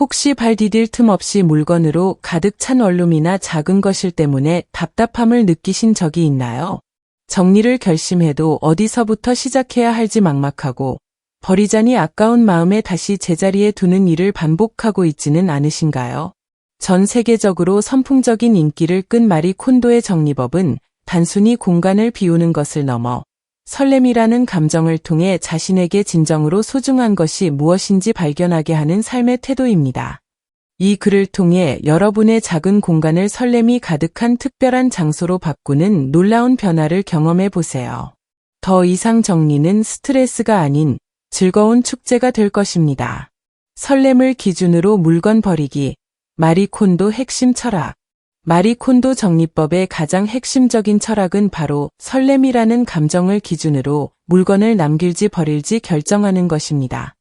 혹시 발 디딜 틈 없이 물건으로 가득 찬 원룸이나 작은 것일 때문에 답답함을 느끼신 적이 있나요? 정리를 결심해도 어디서부터 시작해야 할지 막막하고 버리자니 아까운 마음에 다시 제자리에 두는 일을 반복하고 있지는 않으신가요? 전 세계적으로 선풍적인 인기를 끈 마리 콘도의 정리법은 단순히 공간을 비우는 것을 넘어 설렘이라는 감정을 통해 자신에게 진정으로 소중한 것이 무엇인지 발견하게 하는 삶의 태도입니다. 이 글을 통해 여러분의 작은 공간을 설렘이 가득한 특별한 장소로 바꾸는 놀라운 변화를 경험해 보세요. 더 이상 정리는 스트레스가 아닌 즐거운 축제가 될 것입니다. 설렘을 기준으로 물건 버리기, 마리콘도 핵심 철학. 마리콘도 정리법의 가장 핵심적인 철학은 바로 설렘이라는 감정을 기준으로 물건을 남길지 버릴지 결정하는 것입니다.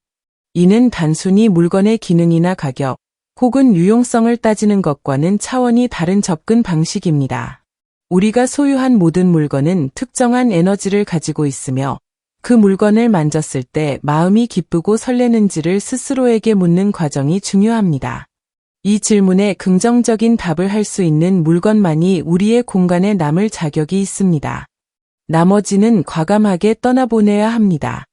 이는 단순히 물건의 기능이나 가격, 혹은 유용성을 따지는 것과는 차원이 다른 접근 방식입니다. 우리가 소유한 모든 물건은 특정한 에너지를 가지고 있으며 그 물건을 만졌을 때 마음이 기쁘고 설레는지를 스스로에게 묻는 과정이 중요합니다. 이 질문에 긍정적인 답을 할 수 있는 물건만이 우리의 공간에 남을 자격이 있습니다. 나머지는 과감하게 떠나보내야 합니다.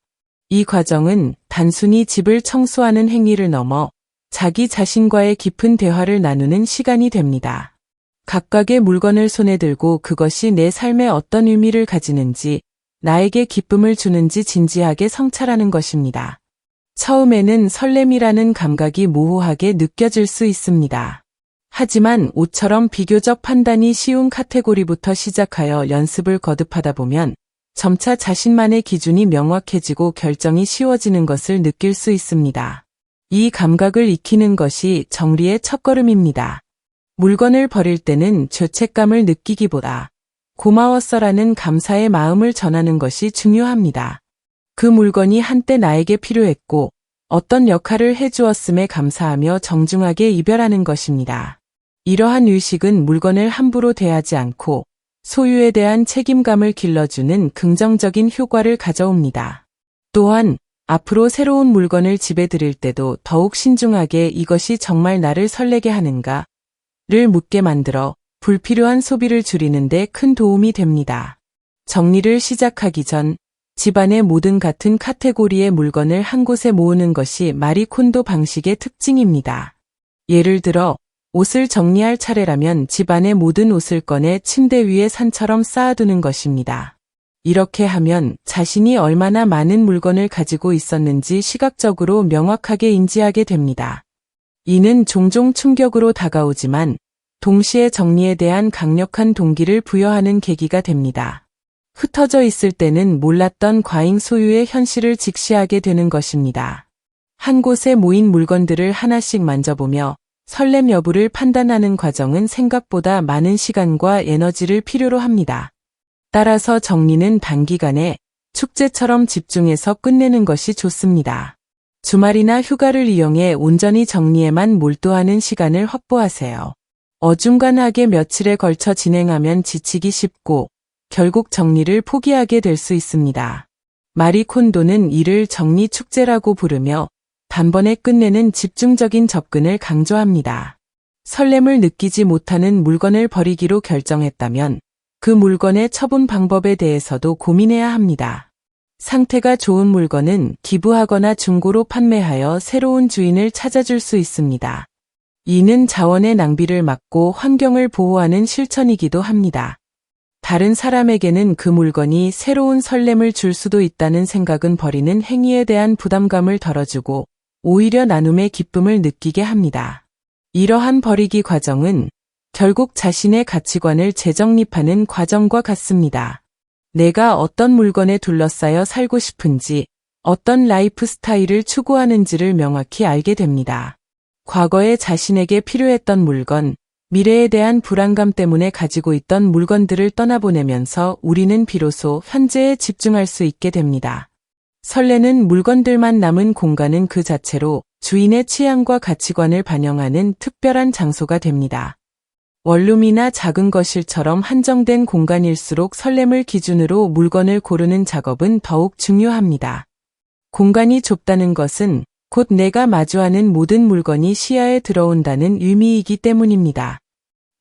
이 과정은 단순히 집을 청소하는 행위를 넘어 자기 자신과의 깊은 대화를 나누는 시간이 됩니다. 각각의 물건을 손에 들고 그것이 내 삶에 어떤 의미를 가지는지, 나에게 기쁨을 주는지 진지하게 성찰하는 것입니다. 처음에는 설렘이라는 감각이 모호하게 느껴질 수 있습니다. 하지만 옷처럼 비교적 판단이 쉬운 카테고리부터 시작하여 연습을 거듭하다 보면 점차 자신만의 기준이 명확해지고 결정이 쉬워지는 것을 느낄 수 있습니다. 이 감각을 익히는 것이 정리의 첫걸음입니다. 물건을 버릴 때는 죄책감을 느끼기보다 고마웠어라는 감사의 마음을 전하는 것이 중요합니다. 그 물건이 한때 나에게 필요했고 어떤 역할을 해주었음에 감사하며 정중하게 이별하는 것입니다. 이러한 의식은 물건을 함부로 대하지 않고 소유에 대한 책임감을 길러주는 긍정적인 효과를 가져옵니다. 또한 앞으로 새로운 물건을 집에 들일 때도 더욱 신중하게 이것이 정말 나를 설레게 하는가 를 묻게 만들어 불필요한 소비를 줄이는 데 큰 도움이 됩니다. 정리를 시작하기 전 집안의 모든 같은 카테고리의 물건을 한 곳에 모으는 것이 마리콘도 방식의 특징입니다. 예를 들어 옷을 정리할 차례라면 집안의 모든 옷을 꺼내 침대 위에 산처럼 쌓아두는 것입니다. 이렇게 하면 자신이 얼마나 많은 물건을 가지고 있었는지 시각적으로 명확하게 인지하게 됩니다. 이는 종종 충격으로 다가오지만 동시에 정리에 대한 강력한 동기를 부여하는 계기가 됩니다. 흩어져 있을 때는 몰랐던 과잉 소유의 현실을 직시하게 되는 것입니다. 한 곳에 모인 물건들을 하나씩 만져보며 설렘 여부를 판단하는 과정은 생각보다 많은 시간과 에너지를 필요로 합니다. 따라서 정리는 단기간에 축제처럼 집중해서 끝내는 것이 좋습니다. 주말이나 휴가를 이용해 온전히 정리에만 몰두하는 시간을 확보하세요. 어중간하게 며칠에 걸쳐 진행하면 지치기 쉽고 결국 정리를 포기하게 될 수 있습니다. 마리 콘도는 이를 정리 축제라고 부르며 단번에 끝내는 집중적인 접근을 강조합니다. 설렘을 느끼지 못하는 물건을 버리기로 결정했다면 그 물건의 처분 방법에 대해서도 고민해야 합니다. 상태가 좋은 물건은 기부하거나 중고로 판매하여 새로운 주인을 찾아줄 수 있습니다. 이는 자원의 낭비를 막고 환경을 보호하는 실천이기도 합니다. 다른 사람에게는 그 물건이 새로운 설렘을 줄 수도 있다는 생각은 버리는 행위에 대한 부담감을 덜어주고 오히려 나눔의 기쁨을 느끼게 합니다. 이러한 버리기 과정은 결국 자신의 가치관을 재정립하는 과정과 같습니다. 내가 어떤 물건에 둘러싸여 살고 싶은지, 어떤 라이프 스타일을 추구하는지를 명확히 알게 됩니다. 과거에 자신에게 필요했던 물건, 미래에 대한 불안감 때문에 가지고 있던 물건들을 떠나보내면서 우리는 비로소 현재에 집중할 수 있게 됩니다. 설레는 물건들만 남은 공간은 그 자체로 주인의 취향과 가치관을 반영하는 특별한 장소가 됩니다. 원룸이나 작은 거실처럼 한정된 공간일수록 설렘을 기준으로 물건을 고르는 작업은 더욱 중요합니다. 공간이 좁다는 것은 곧 내가 마주하는 모든 물건이 시야에 들어온다는 의미이기 때문입니다.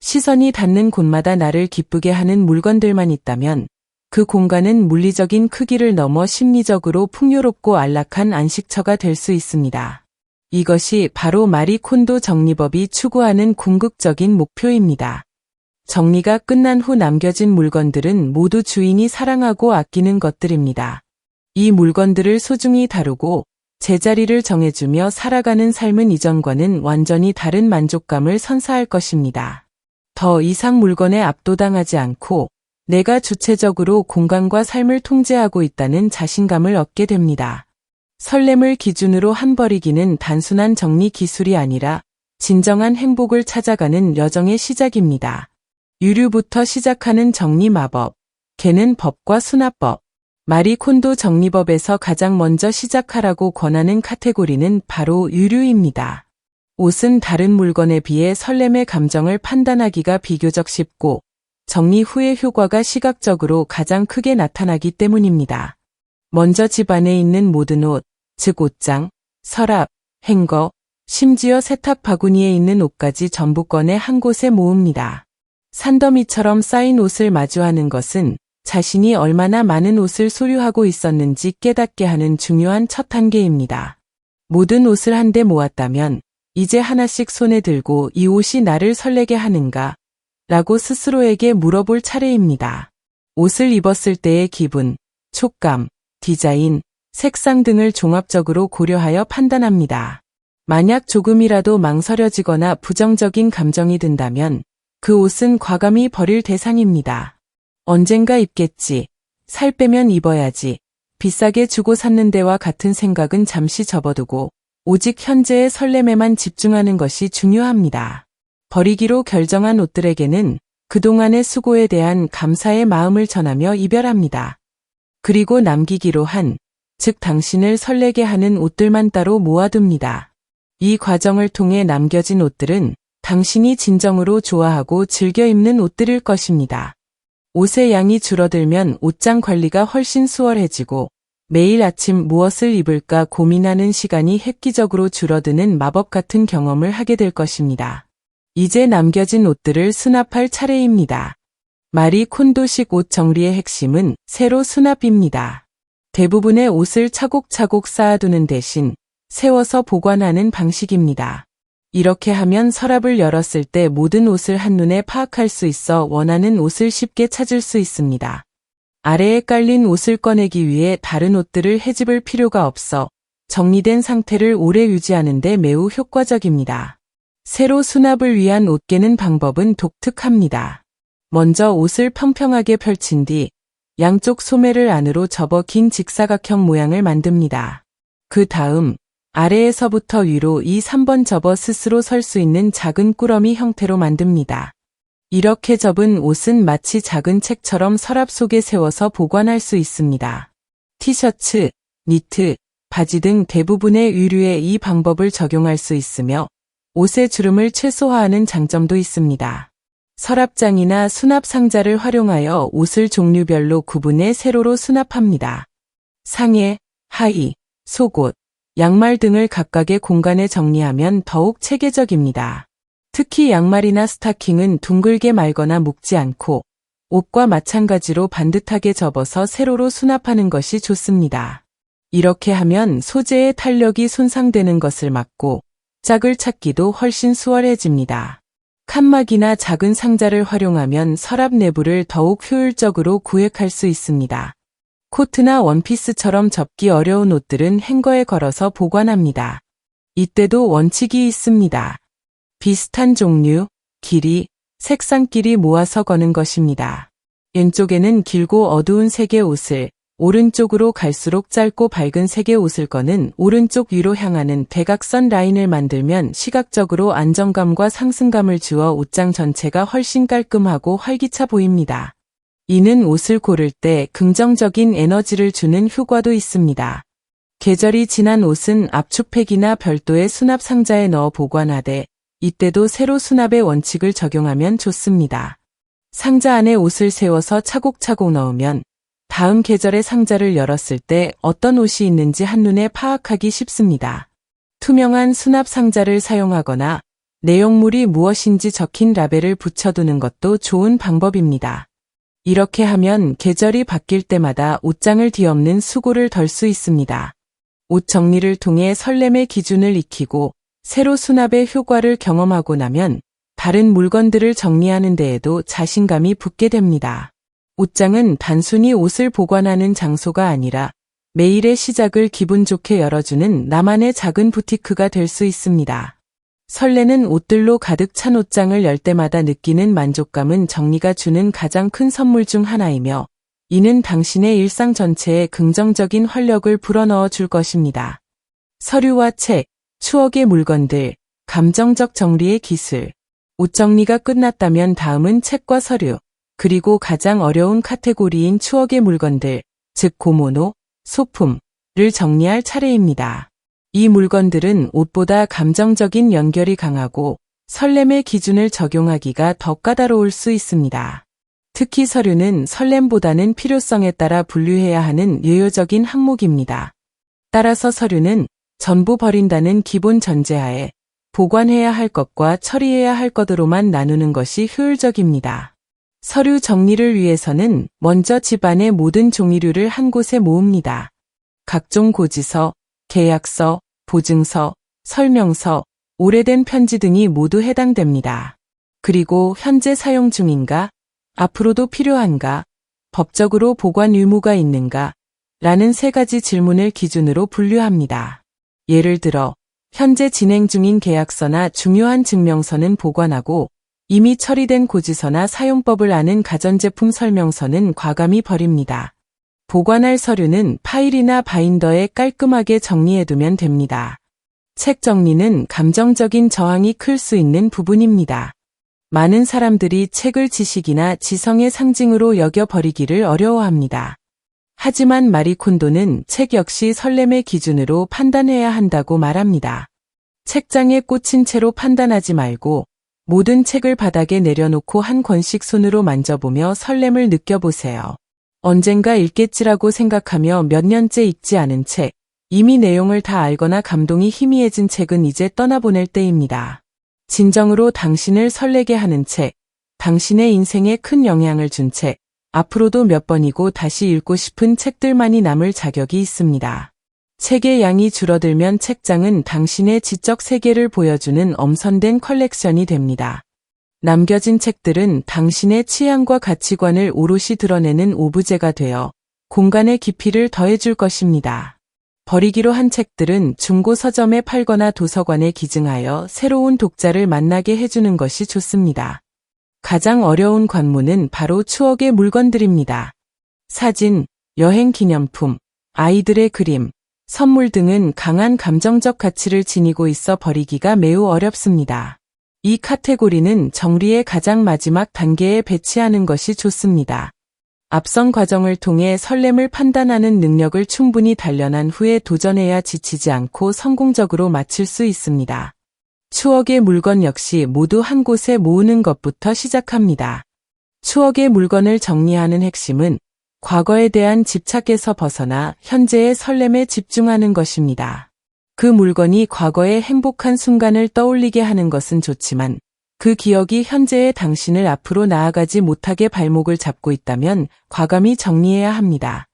시선이 닿는 곳마다 나를 기쁘게 하는 물건들만 있다면 그 공간은 물리적인 크기를 넘어 심리적으로 풍요롭고 안락한 안식처가 될 수 있습니다. 이것이 바로 마리 콘도 정리법이 추구하는 궁극적인 목표입니다. 정리가 끝난 후 남겨진 물건들은 모두 주인이 사랑하고 아끼는 것들입니다. 이 물건들을 소중히 다루고 제자리를 정해주며 살아가는 삶은 이전과는 완전히 다른 만족감을 선사할 것입니다. 더 이상 물건에 압도당하지 않고 내가 주체적으로 공간과 삶을 통제하고 있다는 자신감을 얻게 됩니다. 설렘을 기준으로 한 버리기는 단순한 정리 기술이 아니라 진정한 행복을 찾아가는 여정의 시작입니다. 유류부터 시작하는 정리 마법. 개는 법과 수납법. 마리 콘도 정리법에서 가장 먼저 시작하라고 권하는 카테고리는 바로 유류입니다. 옷은 다른 물건에 비해 설렘의 감정을 판단하기가 비교적 쉽고 정리 후의 효과가 시각적으로 가장 크게 나타나기 때문입니다. 먼저 집 안에 있는 모든 옷, 즉 옷장, 서랍, 행거, 심지어 세탁 바구니에 있는 옷까지 전부 꺼내 한 곳에 모읍니다. 산더미처럼 쌓인 옷을 마주하는 것은 자신이 얼마나 많은 옷을 소유하고 있었는지 깨닫게 하는 중요한 첫 단계입니다. 모든 옷을 한데 모았다면 이제 하나씩 손에 들고 이 옷이 나를 설레게 하는가? 라고 스스로에게 물어볼 차례입니다. 옷을 입었을 때의 기분, 촉감, 디자인, 색상 등을 종합적으로 고려하여 판단합니다. 만약 조금이라도 망설여지거나 부정적인 감정이 든다면 그 옷은 과감히 버릴 대상입니다. 언젠가 입겠지. 살 빼면 입어야지. 비싸게 주고 샀는 데와 같은 생각은 잠시 접어두고 오직 현재의 설렘에만 집중하는 것이 중요합니다. 버리기로 결정한 옷들에게는 그동안의 수고에 대한 감사의 마음을 전하며 이별합니다. 그리고 남기기로 한, 즉 당신을 설레게 하는 옷들만 따로 모아둡니다. 이 과정을 통해 남겨진 옷들은 당신이 진정으로 좋아하고 즐겨 입는 옷들일 것입니다. 옷의 양이 줄어들면 옷장 관리가 훨씬 수월해지고 매일 아침 무엇을 입을까 고민하는 시간이 획기적으로 줄어드는 마법 같은 경험을 하게 될 것입니다. 이제 남겨진 옷들을 수납할 차례입니다. 마리 콘도식 옷 정리의 핵심은 새로 수납입니다. 대부분의 옷을 차곡차곡 쌓아두는 대신 세워서 보관하는 방식입니다. 이렇게 하면 서랍을 열었을 때 모든 옷을 한눈에 파악할 수 있어 원하는 옷을 쉽게 찾을 수 있습니다. 아래에 깔린 옷을 꺼내기 위해 다른 옷들을 헤집을 필요가 없어 정리된 상태를 오래 유지하는 데 매우 효과적입니다. 새로 수납을 위한 옷 깨는 방법은 독특합니다. 먼저 옷을 평평하게 펼친 뒤 양쪽 소매를 안으로 접어 긴 직사각형 모양을 만듭니다. 그 다음 아래에서부터 위로 이 3번 접어 스스로 설 수 있는 작은 꾸러미 형태로 만듭니다. 이렇게 접은 옷은 마치 작은 책처럼 서랍 속에 세워서 보관할 수 있습니다. 티셔츠, 니트, 바지 등 대부분의 의류에 이 방법을 적용할 수 있으며 옷의 주름을 최소화하는 장점도 있습니다. 서랍장이나 수납 상자를 활용하여 옷을 종류별로 구분해 세로로 수납합니다. 상의, 하의, 속옷, 양말 등을 각각의 공간에 정리하면 더욱 체계적입니다. 특히 양말이나 스타킹은 둥글게 말거나 묶지 않고 옷과 마찬가지로 반듯하게 접어서 세로로 수납하는 것이 좋습니다. 이렇게 하면 소재의 탄력이 손상되는 것을 막고 짝을 찾기도 훨씬 수월해집니다. 칸막이나 작은 상자를 활용하면 서랍 내부를 더욱 효율적으로 구획할 수 있습니다. 코트나 원피스처럼 접기 어려운 옷들은 행거에 걸어서 보관합니다. 이때도 원칙이 있습니다. 비슷한 종류, 길이, 색상끼리 모아서 거는 것입니다. 왼쪽에는 길고 어두운 색의 옷을, 오른쪽으로 갈수록 짧고 밝은 색의 옷을 거는 오른쪽 위로 향하는 대각선 라인을 만들면 시각적으로 안정감과 상승감을 주어 옷장 전체가 훨씬 깔끔하고 활기차 보입니다. 이는 옷을 고를 때 긍정적인 에너지를 주는 효과도 있습니다. 계절이 지난 옷은 압축팩이나 별도의 수납 상자에 넣어 보관하되 이때도 새로 수납의 원칙을 적용하면 좋습니다. 상자 안에 옷을 세워서 차곡차곡 넣으면 다음 계절의 상자를 열었을 때 어떤 옷이 있는지 한눈에 파악하기 쉽습니다. 투명한 수납 상자를 사용하거나 내용물이 무엇인지 적힌 라벨을 붙여두는 것도 좋은 방법입니다. 이렇게 하면 계절이 바뀔 때마다 옷장을 뒤엎는 수고를 덜 수 있습니다. 옷 정리를 통해 설렘의 기준을 익히고 새로 수납의 효과를 경험하고 나면 다른 물건들을 정리하는 데에도 자신감이 붙게 됩니다. 옷장은 단순히 옷을 보관하는 장소가 아니라 매일의 시작을 기분 좋게 열어주는 나만의 작은 부티크가 될 수 있습니다. 설레는 옷들로 가득 찬 옷장을 열 때마다 느끼는 만족감은 정리가 주는 가장 큰 선물 중 하나이며 이는 당신의 일상 전체에 긍정적인 활력을 불어넣어 줄 것입니다. 서류와 책, 추억의 물건들, 감정적 정리의 기술. 옷 정리가 끝났다면 다음은 책과 서류, 그리고 가장 어려운 카테고리인 추억의 물건들, 즉 고모노, 소품을 정리할 차례입니다. 이 물건들은 옷보다 감정적인 연결이 강하고 설렘의 기준을 적용하기가 더 까다로울 수 있습니다. 특히 서류는 설렘보다는 필요성에 따라 분류해야 하는 예외적인 항목입니다. 따라서 서류는 전부 버린다는 기본 전제하에 보관해야 할 것과 처리해야 할 것으로만 나누는 것이 효율적입니다. 서류 정리를 위해서는 먼저 집안의 모든 종이류를 한 곳에 모읍니다. 각종 고지서, 계약서, 보증서, 설명서, 오래된 편지 등이 모두 해당됩니다. 그리고 현재 사용 중인가, 앞으로도 필요한가, 법적으로 보관 의무가 있는가, 라는 세 가지 질문을 기준으로 분류합니다. 예를 들어, 현재 진행 중인 계약서나 중요한 증명서는 보관하고 이미 처리된 고지서나 사용법을 아는 가전제품 설명서는 과감히 버립니다. 보관할 서류는 파일이나 바인더에 깔끔하게 정리해두면 됩니다. 책 정리는 감정적인 저항이 클 수 있는 부분입니다. 많은 사람들이 책을 지식이나 지성의 상징으로 여겨 버리기를 어려워합니다. 하지만 마리 콘도는 책 역시 설렘의 기준으로 판단해야 한다고 말합니다. 책장에 꽂힌 채로 판단하지 말고 모든 책을 바닥에 내려놓고 한 권씩 손으로 만져보며 설렘을 느껴보세요. 언젠가 읽겠지라고 생각하며 몇 년째 읽지 않은 책, 이미 내용을 다 알거나 감동이 희미해진 책은 이제 떠나보낼 때입니다. 진정으로 당신을 설레게 하는 책, 당신의 인생에 큰 영향을 준 책, 앞으로도 몇 번이고 다시 읽고 싶은 책들만이 남을 자격이 있습니다. 책의 양이 줄어들면 책장은 당신의 지적 세계를 보여주는 엄선된 컬렉션이 됩니다. 남겨진 책들은 당신의 취향과 가치관을 오롯이 드러내는 오브제가 되어 공간의 깊이를 더해줄 것입니다. 버리기로 한 책들은 중고 서점에 팔거나 도서관에 기증하여 새로운 독자를 만나게 해주는 것이 좋습니다. 가장 어려운 관문은 바로 추억의 물건들입니다. 사진, 여행 기념품, 아이들의 그림, 선물 등은 강한 감정적 가치를 지니고 있어 버리기가 매우 어렵습니다. 이 카테고리는 정리의 가장 마지막 단계에 배치하는 것이 좋습니다. 앞선 과정을 통해 설렘을 판단하는 능력을 충분히 단련한 후에 도전해야 지치지 않고 성공적으로 마칠 수 있습니다. 추억의 물건 역시 모두 한 곳에 모으는 것부터 시작합니다. 추억의 물건을 정리하는 핵심은 과거에 대한 집착에서 벗어나 현재의 설렘에 집중하는 것입니다. 그 물건이 과거의 행복한 순간을 떠올리게 하는 것은 좋지만 그 기억이 현재의 당신을 앞으로 나아가지 못하게 발목을 잡고 있다면 과감히 정리해야 합니다.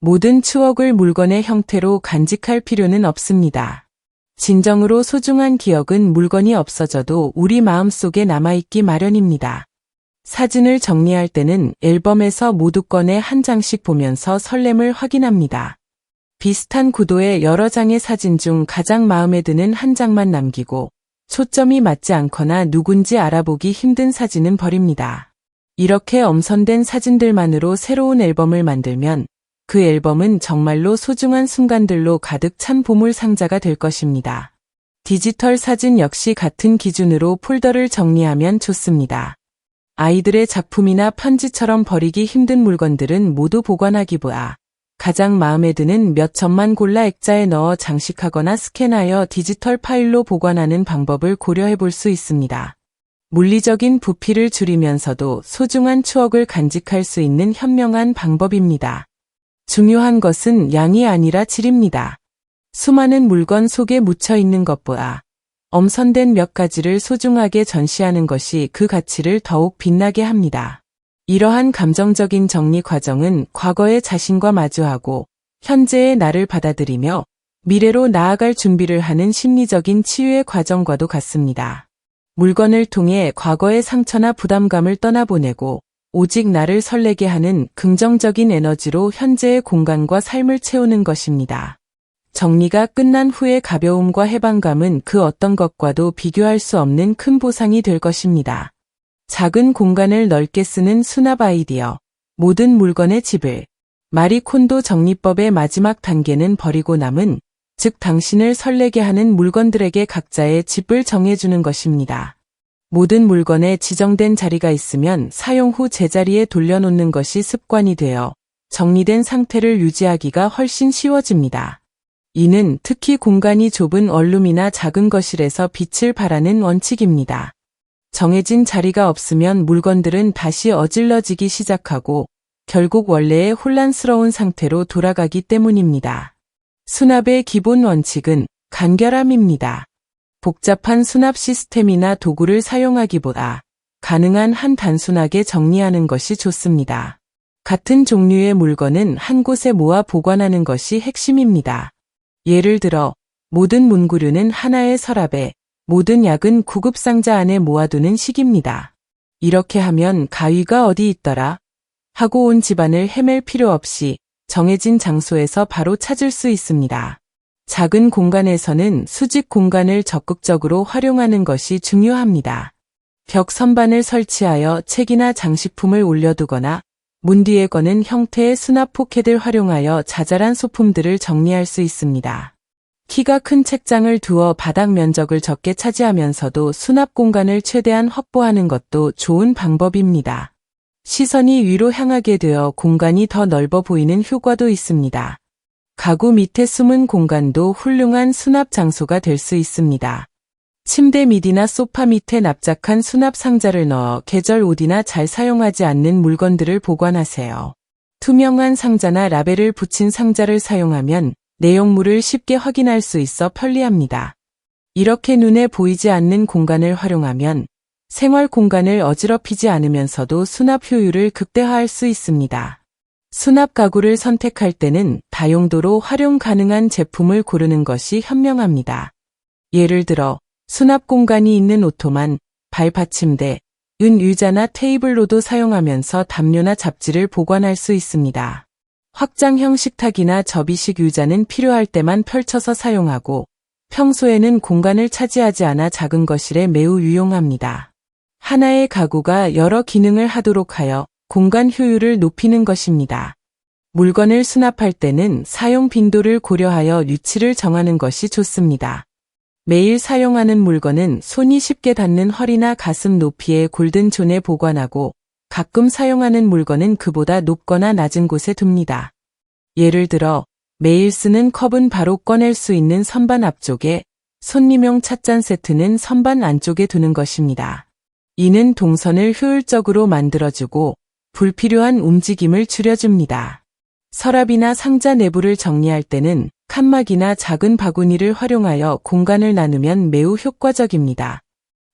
모든 추억을 물건의 형태로 간직할 필요는 없습니다. 진정으로 소중한 기억은 물건이 없어져도 우리 마음속에 남아있기 마련입니다. 사진을 정리할 때는 앨범에서 모두 꺼내 한 장씩 보면서 설렘을 확인합니다. 비슷한 구도의 여러 장의 사진 중 가장 마음에 드는 한 장만 남기고 초점이 맞지 않거나 누군지 알아보기 힘든 사진은 버립니다. 이렇게 엄선된 사진들만으로 새로운 앨범을 만들면 그 앨범은 정말로 소중한 순간들로 가득 찬 보물 상자가 될 것입니다. 디지털 사진 역시 같은 기준으로 폴더를 정리하면 좋습니다. 아이들의 작품이나 편지처럼 버리기 힘든 물건들은 모두 보관하기보다 가장 마음에 드는 몇 점만 골라 액자에 넣어 장식하거나 스캔하여 디지털 파일로 보관하는 방법을 고려해 볼 수 있습니다. 물리적인 부피를 줄이면서도 소중한 추억을 간직할 수 있는 현명한 방법입니다. 중요한 것은 양이 아니라 질입니다. 수많은 물건 속에 묻혀 있는 것보다 엄선된 몇 가지를 소중하게 전시하는 것이 그 가치를 더욱 빛나게 합니다. 이러한 감정적인 정리 과정은 과거의 자신과 마주하고 현재의 나를 받아들이며 미래로 나아갈 준비를 하는 심리적인 치유의 과정과도 같습니다. 물건을 통해 과거의 상처나 부담감을 떠나보내고 오직 나를 설레게 하는 긍정적인 에너지로 현재의 공간과 삶을 채우는 것입니다. 정리가 끝난 후의 가벼움과 해방감은 그 어떤 것과도 비교할 수 없는 큰 보상이 될 것입니다. 작은 공간을 넓게 쓰는 수납 아이디어. 모든 물건의 집을. 마리 콘도 정리법의 마지막 단계는 버리고 남은, 즉 당신을 설레게 하는 물건들에게 각자의 집을 정해주는 것입니다. 모든 물건에 지정된 자리가 있으면 사용 후 제자리에 돌려놓는 것이 습관이 되어 정리된 상태를 유지하기가 훨씬 쉬워집니다. 이는 특히 공간이 좁은 원룸이나 작은 거실에서 빛을 발하는 원칙입니다. 정해진 자리가 없으면 물건들은 다시 어질러지기 시작하고 결국 원래의 혼란스러운 상태로 돌아가기 때문입니다. 수납의 기본 원칙은 간결함입니다. 복잡한 수납 시스템이나 도구를 사용하기보다 가능한 한 단순하게 정리하는 것이 좋습니다. 같은 종류의 물건은 한 곳에 모아 보관하는 것이 핵심입니다. 예를 들어 모든 문구류는 하나의 서랍에 모든 약은 구급상자 안에 모아두는 식입니다. 이렇게 하면 가위가 어디 있더라 하고 온 집안을 헤맬 필요 없이 정해진 장소에서 바로 찾을 수 있습니다. 작은 공간에서는 수직 공간을 적극적으로 활용하는 것이 중요합니다. 벽 선반을 설치하여 책이나 장식품을 올려두거나 문 뒤에 거는 형태의 수납 포켓을 활용하여 자잘한 소품들을 정리할 수 있습니다. 키가 큰 책장을 두어 바닥 면적을 적게 차지하면서도 수납 공간을 최대한 확보하는 것도 좋은 방법입니다. 시선이 위로 향하게 되어 공간이 더 넓어 보이는 효과도 있습니다. 가구 밑에 숨은 공간도 훌륭한 수납 장소가 될 수 있습니다. 침대 밑이나 소파 밑에 납작한 수납 상자를 넣어 계절 옷이나 잘 사용하지 않는 물건들을 보관하세요. 투명한 상자나 라벨을 붙인 상자를 사용하면 내용물을 쉽게 확인할 수 있어 편리합니다. 이렇게 눈에 보이지 않는 공간을 활용하면 생활 공간을 어지럽히지 않으면서도 수납 효율을 극대화할 수 있습니다. 수납 가구를 선택할 때는 다용도로 활용 가능한 제품을 고르는 것이 현명합니다. 예를 들어 수납 공간이 있는 오토만, 발받침대, 은 의자나 테이블로도 사용하면서 담요나 잡지를 보관할 수 있습니다. 확장형 식탁이나 접이식 의자는 필요할 때만 펼쳐서 사용하고 평소에는 공간을 차지하지 않아 작은 거실에 매우 유용합니다. 하나의 가구가 여러 기능을 하도록 하여 공간 효율을 높이는 것입니다. 물건을 수납할 때는 사용 빈도를 고려하여 위치를 정하는 것이 좋습니다. 매일 사용하는 물건은 손이 쉽게 닿는 허리나 가슴 높이의 골든 존에 보관하고 가끔 사용하는 물건은 그보다 높거나 낮은 곳에 둡니다. 예를 들어 매일 쓰는 컵은 바로 꺼낼 수 있는 선반 앞쪽에 손님용 찻잔 세트는 선반 안쪽에 두는 것입니다. 이는 동선을 효율적으로 만들어주고 불필요한 움직임을 줄여줍니다. 서랍이나 상자 내부를 정리할 때는 칸막이나 작은 바구니를 활용하여 공간을 나누면 매우 효과적입니다.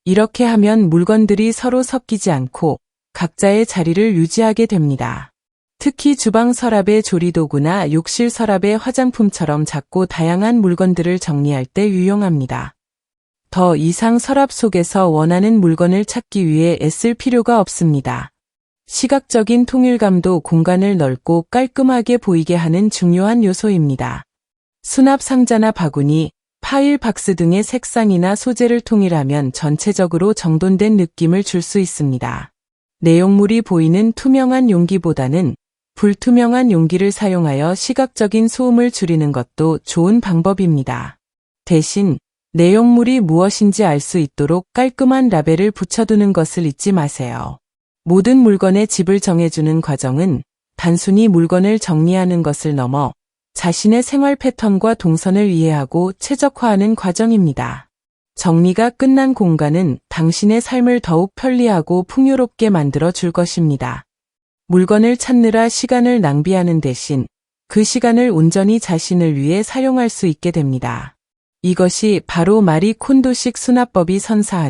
이렇게 하면 물건들이 서로 섞이지 않고 각자의 자리를 유지하게 됩니다. 특히 주방 서랍의 조리도구나 욕실 서랍의 화장품처럼 작고 다양한 물건들을 정리할 때 유용합니다. 더 이상 서랍 속에서 원하는 물건을 찾기 위해 애쓸 필요가 없습니다. 시각적인 통일감도 공간을 넓고 깔끔하게 보이게 하는 중요한 요소입니다. 수납 상자나 바구니, 파일 박스 등의 색상이나 소재를 통일하면 전체적으로 정돈된 느낌을 줄 수 있습니다. 내용물이 보이는 투명한 용기보다는 불투명한 용기를 사용하여 시각적인 소음을 줄이는 것도 좋은 방법입니다. 대신 내용물이 무엇인지 알 수 있도록 깔끔한 라벨을 붙여두는 것을 잊지 마세요. 모든 물건의 집을 정해주는 과정은 단순히 물건을 정리하는 것을 넘어 자신의 생활 패턴과 동선을 이해하고 최적화하는 과정입니다. 정리가 끝난 공간은 당신의 삶을 더욱 편리하고 풍요롭게 만들어 줄 것입니다. 물건을 찾느라 시간을 낭비하는 대신 그 시간을 온전히 자신을 위해 사용할 수 있게 됩니다. 이것이 바로 마리 콘도식 수납법이 선사하는